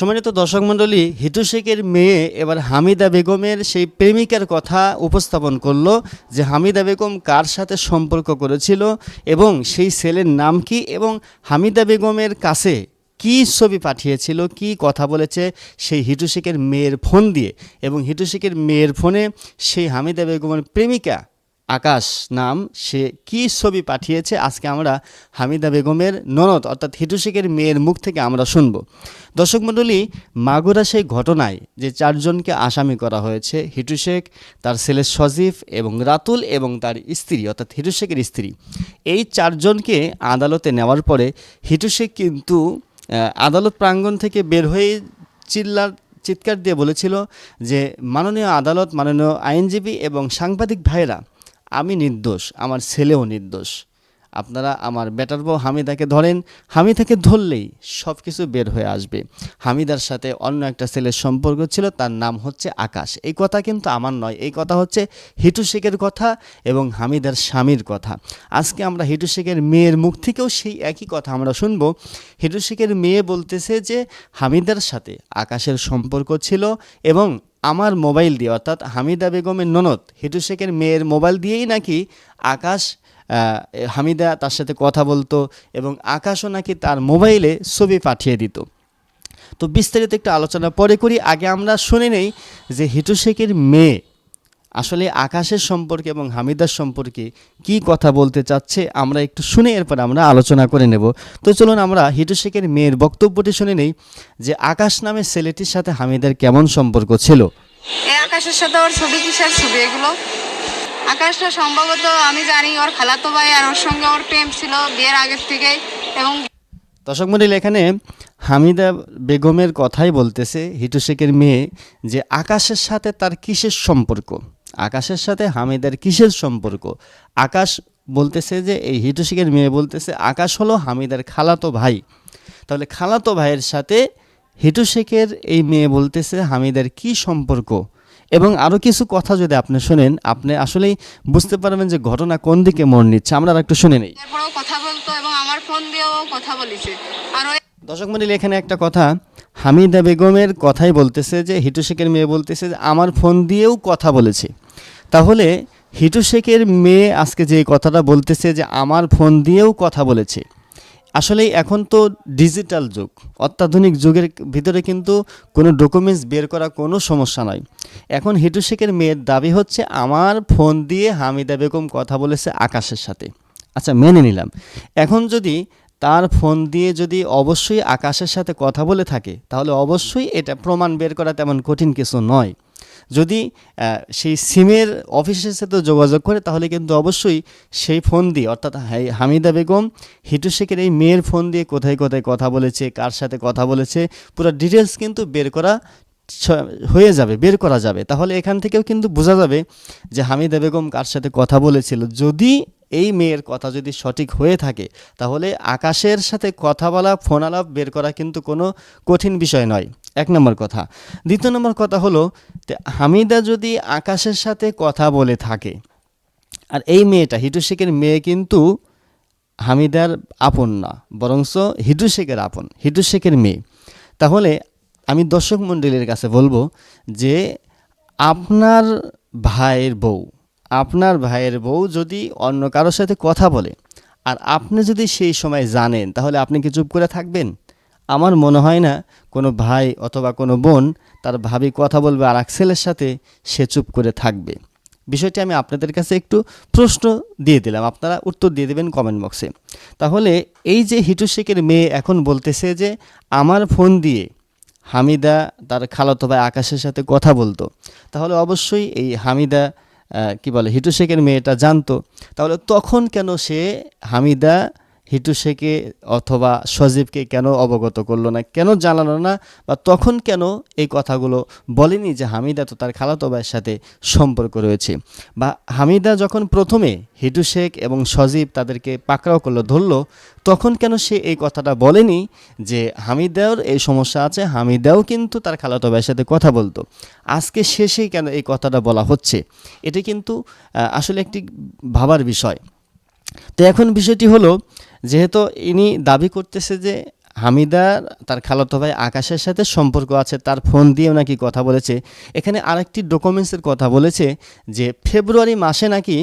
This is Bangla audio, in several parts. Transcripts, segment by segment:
সম্মানিত দর্শক মণ্ডলী হিটু শেখের মেয়ে এবার হামিদা বেগমের সেই প্রেমিকার কথা উপস্থাপন করল যে হামিদা বেগম কার সাথে সম্পর্ক করেছিল এবং সেই ছেলের নাম কি এবং হামিদা বেগমের কাছে কি ছবি পাঠিয়েছিল, কি কথা বলেছে সেই হিটু শেখের মেয়ের ফোন দিয়ে। এবং হিটু শেখের মেয়ের ফোনে সেই হামিদা বেগমের প্রেমিকা আকাশ নাম, সে কি ছবি পাঠিয়েছে? আজকে আমরা হামিদা বেগমের ননদ, অর্থাৎ হিটু শেখের মেয়ের মুখ থেকে আমরা শুনব। দর্শক মণ্ডলী, মাগুরা সেই ঘটনায় যে চারজনকে আসামি করা হয়েছে, হিটু শেখ, তার ছেলে সজীব এবং রাতুল এবং তার স্ত্রী, অর্থাৎ হিটু শেখের স্ত্রী। এই চারজনকে আদালতে নেওয়ার পরে হিটু শেখ কিন্তু আদালত প্রাঙ্গণ থেকে বের হয়ে চিল্লার চিৎকার দিয়ে বলেছিল যে, মাননীয় আদালত, মাননীয় আইনজীবী এবং সাংবাদিক ভাইরা আমি নির্দোষ, আমার ছেলেও নির্দোষ। আপনারা আমার বেটার বউ হামিদাকে ধরেন, হামিদাকে ধরলেই সব কিছু বের হয়ে আসবে। হামিদার সাথে অন্য একটা ছেলের সম্পর্ক ছিল, তার নাম হচ্ছে আকাশ। এই কথা কিন্তু আমার নয়, এই কথা হচ্ছে হিটু শেখের কথা এবং হামিদার স্বামীর কথা। আজকে আমরা হিটু শেখের মেয়ের মুখ থেকেও সেই একই কথা আমরা শুনব। হিটু শেখের মেয়ে বলতেছে যে, হামিদার সাথে আকাশের সম্পর্ক ছিল এবং আমার মোবাইল দিয়ে, অর্থাৎ হামিদা বেগমের ননদ হিটু শেখের মেয়ের মোবাইল দিয়েই নাকি আকাশ হামিদা তার সাথে কথা বলতো এবং আকাশও নাকি তার মোবাইলে ছবি পাঠিয়ে দিত। তো বিস্তারিত একটু আলোচনা পরে করি। আগে আমরা শুনে নেই যে হিটু শেখের মেয়ে আসলে আকাশের সম্পর্কে এবং হামিদার সম্পর্কে কি কথা বলতে চাচ্ছে আমরা একটু শুনে এরপর আমরা আলোচনা করে নেব। তো চলুন আমরা হিটু শেখের মেয়ের বক্তব্যটি শুনে নেই যে আকাশ নামের ছেলেটির সাথে হামিদার কেমন সম্পর্ক ছিল। আকাশের সাথে ওর ছবি কিসের ছবি এগুলো? আকাশটা সম্ভবত আমি জানি ওর খালাতো ভাই আর ওর সঙ্গে ওর প্রেম ছিল বিয়ের আগের থেকেই এবং দর্শক মন্ডলী এখানে হামিদা বেগমের কথাই বলতেছে হিটু শেখের মেয়ে যে আকাশের সাথে তার কিসের সম্পর্ক? আকাশের সাথে হামিদের কিসের সম্পর্ক? আকাশ বলতেছে যে এই হিটু শেখের মেয়ে বলতেছে আকাশ হলো হামিদার খালাতো ভাই। তাহলে খালাতো ভাইয়ের সাথে হিটু শেখের এই মেয়ে বলতেছে হামিদের কি সম্পর্ক? এবং আরও কিছু কথা যদি আপনি শোনেন আপনি আসলেই বুঝতে পারবেন যে ঘটনা কোন দিকে মোড় নিচ্ছে। আমরা আর একটু শুনে নেই। কথা বলতো এবং আমার ফোন দিয়েও কথা বলেছে। আর দর্শক মন্ডলী এখানে একটা কথা। হামিদা বেগমের কথাই বলতেছে যে, হিটু শেখের মেয়ে বলতেছে যে, আমার ফোন দিয়েও কথা বলেছে। তাহলে হিটু শেখের মেয়ে আজকে যে কথাটা বলতেছে যে, আমার ফোন দিয়েও কথা বলেছে। আসলে এখন তো ডিজিটাল যুগ। অত্যাধুনিক যুগের ভিতরে কিন্তু কোনো ডকুমেন্টস বের করা কোনো সমস্যা নয় এখন হিটু শেখের মেয়ের দাবি হচ্ছে, আমার ফোন দিয়ে হামিদা বেগম কথা বলেছে আকাশের সাথে। আচ্ছা মেনে নিলাম। এখন যদি তার ফোন দিয়ে যদি অবশ্যই আকাশের সাথে কথা বলে থাকে, তাহলে অবশ্যই এটা প্রমাণ বের করা তেমন কঠিন কিছু নয়। যদি সেই সিমের অফিসের সাথে যোগাযোগ করে, তাহলে কিন্তু অবশ্যই সেই ফোন দিয়ে, অর্থাৎ হামিদা বেগম, হিটু শেখের এই মেয়ের ফোন দিয়ে কোথায় কোথায় কথা বলেছে, কার সাথে কথা বলেছে, পুরো ডিটেলস কিন্তু বের করা হয়ে যাবে, বের করা যাবে। তাহলে এখান থেকেও কিন্তু বোঝা যাবে যে হামিদা বেগম কার সাথে কথা বলেছিল। যদি এই মেয়ের কথা যদি সঠিক হয়ে থাকে, তাহলে আকাশের সাথে কথা বলা, ফোন আলাপ বের করা কিন্তু কোনো কঠিন বিষয় নয়। এক নম্বর কথা। দ্বিতীয় নম্বর কথা হলো হামিদা যদি আকাশের সাথে কথা বলে থাকে, আর এই মেয়েটা, হিটু শেখের মেয়ে কিন্তু হামিদার আপন না, বরংস হিটু শেখের আপন, হিটু শেখের মেয়ে। তাহলে আমি দর্শক মণ্ডলীর কাছে বলব যে আপনার ভাইয়ের বউ, আপনার ভাইয়ের বউ যদি অন্য কারোর সাথে কথা বলে আর আপনি যদি সেই সময় জানেন, তাহলে আপনি কি চুপ করে থাকবেন? আমার মনে হয় না কোনো ভাই অথবা কোনো বোন তার ভাবি কথা বলবে আর এক ছেলের সাথে সে চুপ করে থাকবে। বিষয়টি আমি আপনাদের কাছে একটু প্রশ্ন দিয়ে দিলাম। আপনারা উত্তর দিয়ে দেবেন কমেন্ট বক্সে তাহলে এই যে হিটু শেখের মেয়ে এখন বলতেছে যে, আমার ফোন দিয়ে হামিদা তার খালাতো ভাই আকাশের সাথে কথা বলতো। তাহলে অবশ্যই এই হামিদা কি বলে, হিটু শেখের মেয়েটা জানতো। তাহলে তখন কেন সে হামিদা হিটু শেখে অথবা সজীবকে কেন অবগত করল না, কেন জানালো না, বা তখন কেন এই কথাগুলো বলেনি যে হামিদা তো তার খালাতো ভাইয়ের সাথে সম্পর্ক রয়েছে? বা হামিদা যখন প্রথমে হিটু শেখ এবং সজীব তাদেরকে পাকড়াও করল, ধরলো, তখন কেন সে এই কথাটা বলেনি যে হামিদার এই সমস্যা আছে, হামিদাও কিন্তু তার খালাতো ভাইয়ের সাথে কথা বলতো? আজকে শেষেই কেন এই কথাটা বলা হচ্ছে? এটি কিন্তু আসলে একটি ভাবার বিষয়। তো এখন বিষয়টি হলো যেহেতু ইনি দাবি করতেছে যে হামিদার, তার খালাতো ভাই আকাশের সাথে সম্পর্ক আছে, তার ফোন দিয়েও নাকি কথা বলেছে। এখানে আরেকটি ডকুমেন্টসের কথা বলেছে যে ফেব্রুয়ারি মাসে নাকি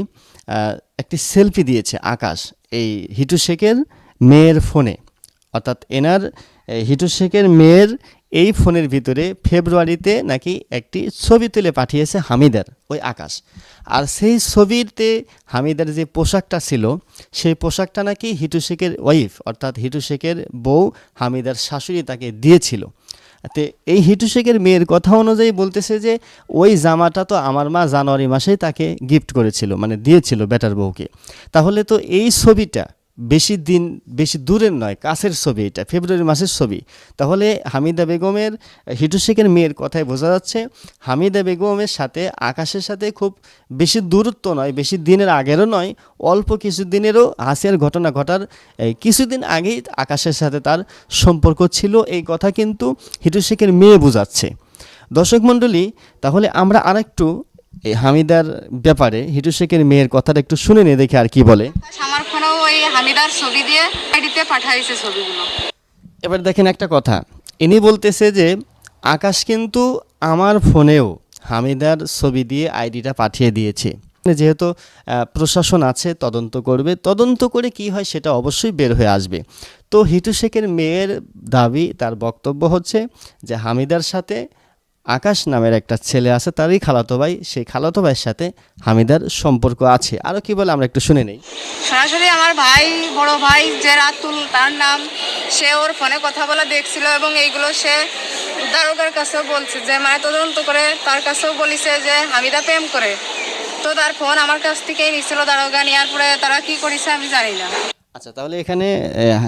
একটি সেলফি দিয়েছে আকাশ এই হিটু শেখের মেয়ের ফোনে। অর্থাৎ এনার হিটু শেখের মেয়ের এই ফোনের ভিতরে ফেব্রুয়ারিতে নাকি একটি ছবি তুলে পাঠিয়েছে হামিদার, ওই আকাশ। আর সেই ছবিতে হামিদার যে পোশাকটা ছিল, সেই পোশাকটা নাকি হিটু শেখের ওয়াইফ, অর্থাৎ হিটু শেখের বউ হামিদার শাশুড়ি তাকে দিয়েছিল। তে এই হিটু শেখের মেয়ের কথা অনুযায়ী বলতেছে যে, ওই জামাটা তো আমার মা জানুয়ারি মাসেই তাকে গিফট করেছিল মানে দিয়েছিল বেটার বউকে। তাহলে তো এই ছবিটা বেশি দিন, বেশি দূরের নয়, কাছের ছবি এটা, ফেব্রুয়ারি মাসের ছবি। তাহলে হামিদা বেগমের, হিটু শেখের মেয়ের কথায় বোঝা যাচ্ছে, হামিদা বেগমের সাথে, আকাশের সাথে খুব বেশি দূরত্ব নয়, বেশি দিনের আগেরও নয়, অল্প কিছু দিনেরও হাসিয়ার ঘটনা ঘটার কিছুদিন আগেই আকাশের সাথে তার সম্পর্ক ছিল, এই কথা কিন্তু হিটু শেখের মেয়ে বোঝাচ্ছে। দর্শক মণ্ডলী, তাহলে আমরা আরেকটু এই হামিদার ব্যাপারে হিটু শেখের মেয়ের কথাটা একটু শুনে নিয়ে দেখি আর কি বলে। আমার ওই হামিদার ছবি দিয়ে আইডিতে পাঠাইছে ছবিগুলো। এবার দেখেন একটা কথা। ইনি বলতেছে যে, আকাশ কিন্তু আমার ফোনেও হামিদার ছবি দিয়ে আইডিটা পাঠিয়ে দিয়েছে। যেহেতু প্রশাসন আছে, তদন্ত করবে। তদন্ত করে কি হয় সেটা অবশ্যই বের হয়ে আসবে। তো হিটু শেখের মেয়ের দাবি, তার বক্তব্য হচ্ছে যে, হামিদার সাথে আকাশ নামের একটা ছেলে আছে, তারই খালাতো ভাই। সেই খালাতো ভাইয়ের সাথে হামিদার সম্পর্ক আছে। আরও কি বলে আমরা একটু শুনে নেই। সরাসরি আমার ভাই, বড় ভাই যে রাতুল তার নাম। সে ওর ফোনে কথা বলা দেখছিল এবং এইগুলো সে দারোগার কাছেও বলছে যে মানে তদন্ত করে তার কাছেও বলিছে যে, হামিদা প্রেম করে। তো তার ফোন আমার কাছ থেকেই নিছিল দারোগা নেওয়ার পরে তারা কি করেছে আমি জানি না। আচ্ছা তাহলে এখানে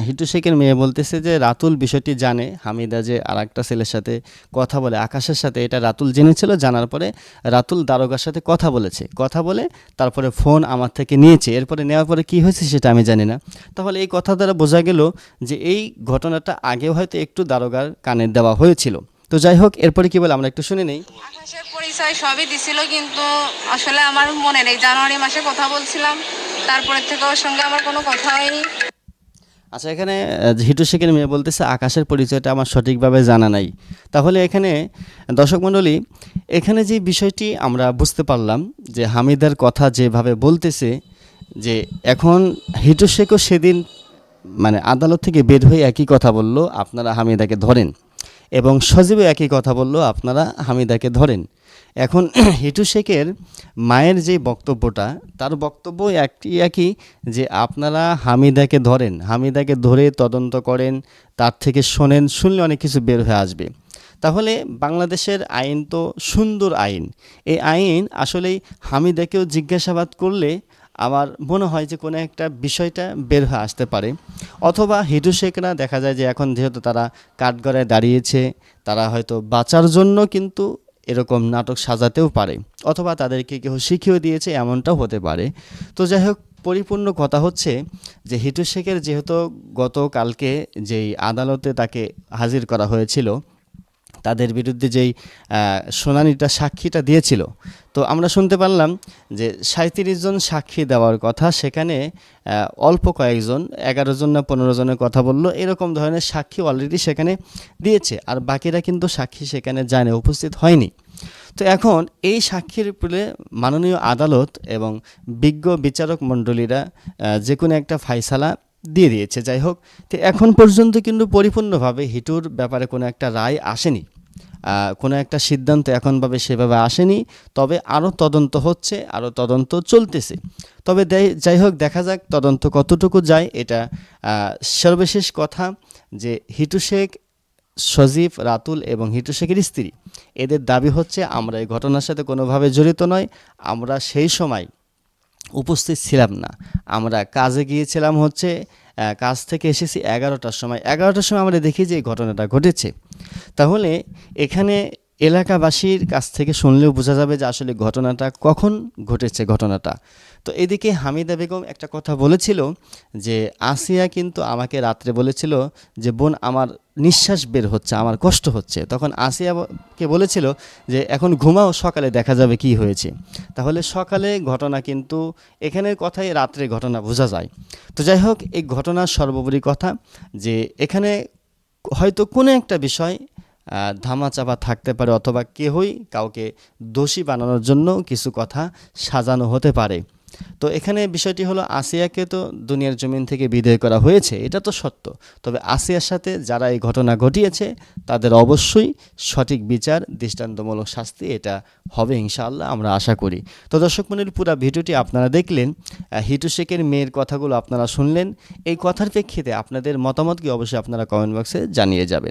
হিটু শেখের মেয়ে বলতেছে যে, রাতুল বিষয়টি জানে। হামিদা যে আর একটা ছেলের সাথে কথা বলে, আকাশের সাথে, এটা রাতুল জেনেছিল, জানার পরে রাতুল দারোগার সাথে কথা বলেছে। কথা বলে তারপরে ফোন আমার থেকে নিয়েছে। এরপরে নেওয়ার পরে কি হয়েছে সেটা আমি জানি না। তাহলে এই কথা দ্বারা বোঝা গেল যে, এই ঘটনাটা আগেও হয়তো একটু দারোগার কানে দেওয়া হয়েছিল। তো যাই হোক, এরপরে কি বলে, আমরা একটু শুনে নেই। আকাশের পরিচয় সবই দিছিল, কিন্তু আসলে আমার মনে নেই। জানুয়ারি মাসে কথা বলছিলাম তারপরে থেকে ওর সঙ্গে আমার কোনো কথা হয়নি। আচ্ছা এখানে হিটু শেখের মেয়ে বলতেছে, আকাশের পরিচয়টা আমার সঠিকভাবে জানা নাই। তাহলে এখানে, দর্শক মণ্ডলী, এখানে যে বিষয়টি আমরা বুঝতে পারলাম, যে হামিদার কথা যেভাবে বলতেছে, যে এখন হিটু শেখও সেদিন মানে আদালত থেকে বের হয়ে একই কথা বলল, আপনারা হামিদাকে ধরেন। এবং সজীবও একই কথা বলল, আপনারা হামিদাকে ধরেন। এখন হিটু শেখের মায়ের যে বক্তব্যটা, তার বক্তব্য একটি একই যে আপনারা হামিদাকে ধরেন, হামিদাকে ধরে তদন্ত করেন, তার থেকে শোনেন, শুনলে অনেক কিছু বের হয়ে আসবে। তাহলে বাংলাদেশের আইন তো সুন্দর আইন। এই আইন আসলেই হামিদাকেও জিজ্ঞাসাবাদ করলে আমার মনে হয় যে কোনো একটা বিষয়টা বের হয়ে আসতে পারে। অথবা হিটু শেখরা দেখা যায় যে এখন যেহেতু তারা কাঠগড়ায় দাঁড়িয়েছে, তারা হয়তো বাঁচার জন্য কিন্তু এরকম নাটক সাজাতেও পারে, অথবা তাদেরকে কেউ শিখিয়েও দিয়েছে এমনটাও হতে পারে। তো যাই হোক, পরিপূর্ণ কথা হচ্ছে যে হিটু শেখের যেহেতু গতকালকে যেই আদালতে তাকে হাজির করা হয়েছিল তাদের বিরুদ্ধে যেই শুনানিটা, সাক্ষীটা দিয়েছিল। তো আমরা শুনতে পারলাম যে সাঁত্রিশ জন সাক্ষী দেওয়ার কথা, সেখানে অল্প কয়েকজন, এগারো জন না পনেরো জনের কথা বলল, এরকম ধরনের সাক্ষী অলরেডি সেখানে দিয়েছে, আর বাকিরা কিন্তু সাক্ষী সেখানে জানে, উপস্থিত হয়নি। তো এখন এই সাক্ষীর উপরে মাননীয় আদালত এবং বিজ্ঞ বিচারক মণ্ডলীরা যে কোনো একটা ফাইসালা দিয়ে দিয়েছে, যাই হোক। তো এখন পর্যন্ত কিন্তু পরিপূর্ণভাবে হিটুর ব্যাপারে কোনো একটা রায় আসেনি। কোনো একটা সিদ্ধান্ত এখনভাবে সেভাবে আসেনি। তবে আরও তদন্ত হচ্ছে, আরও তদন্ত চলতেছে। তবে যাই হোক, দেখা যাক তদন্ত কতটুকু যায়। এটা সর্বশেষ কথা যে হিটু শেখ, সজীব, রাতুল এবং হিটু শেখের স্ত্রী। এদের দাবি হচ্ছে, আমরা এই ঘটনার সাথে কোনোভাবে জড়িত নয়। আমরা সেই সময় উপস্থিত ছিলাম না। আমরা কাজে গিয়েছিলাম হচ্ছে কাজ থেকে এসেছি এগারোটার সময়। এগারোটার সময় আমরা দেখি যে এই ঘটনাটা ঘটেছে। তাহলে এখানে এলাকাবাসীর কাছ থেকে শুনলেও বোঝা যাবে যে আসলে ঘটনাটা কখন ঘটেছে ঘটনাটা। তো এদিকে হামিদা বেগম একটা কথা বলেছিল যে, আসিয়া কিন্তু আমাকে রাত্রে বলেছিল যে, বোন, আমার নিঃশ্বাস বের হচ্ছে, আমার কষ্ট হচ্ছে। তখন আসিয়াকে বলেছিল যে, এখন ঘুমাও, সকালে দেখা যাবে কি হয়েছে। তাহলে সকালে ঘটনা কিন্তু এখানের কথাই রাত্রে ঘটনা বোঝা যায়। তো যাই হোক, এই ঘটনার সর্বোপরি কথা যে, এখানে হয়তো কোনো একটা বিষয় ধামাচাপা থাকতে পারে অথবা কেহই কাউকে দোষী বানানোর জন্য কিছু কথা সাজানো হতে পারে। তো এখানে বিষয়টি হলো আসিয়াকে তো দুনিয়ার জমিন থেকে বিদায় করা হয়েছে, এটা তো সত্য। তবে আসিয়ার সাথে যারা এই ঘটনা ঘটিয়েছে, তাদের অবশ্যই সঠিক বিচার, দৃষ্টান্তমূলক শাস্তি এটা হবে ইনশাআল্লাহ, আমরা আশা করি। তো দর্শক মন্ডলী পুরো ভিডিওটি আপনারা দেখলেন হিটু শেখের মেয়ের কথাগুলো আপনারা শুনলেন, এই কথার প্রেক্ষিতে আপনাদের মতামত কি অবশ্যই আপনারা কমেন্ট বক্সে জানিয়ে যাবেন।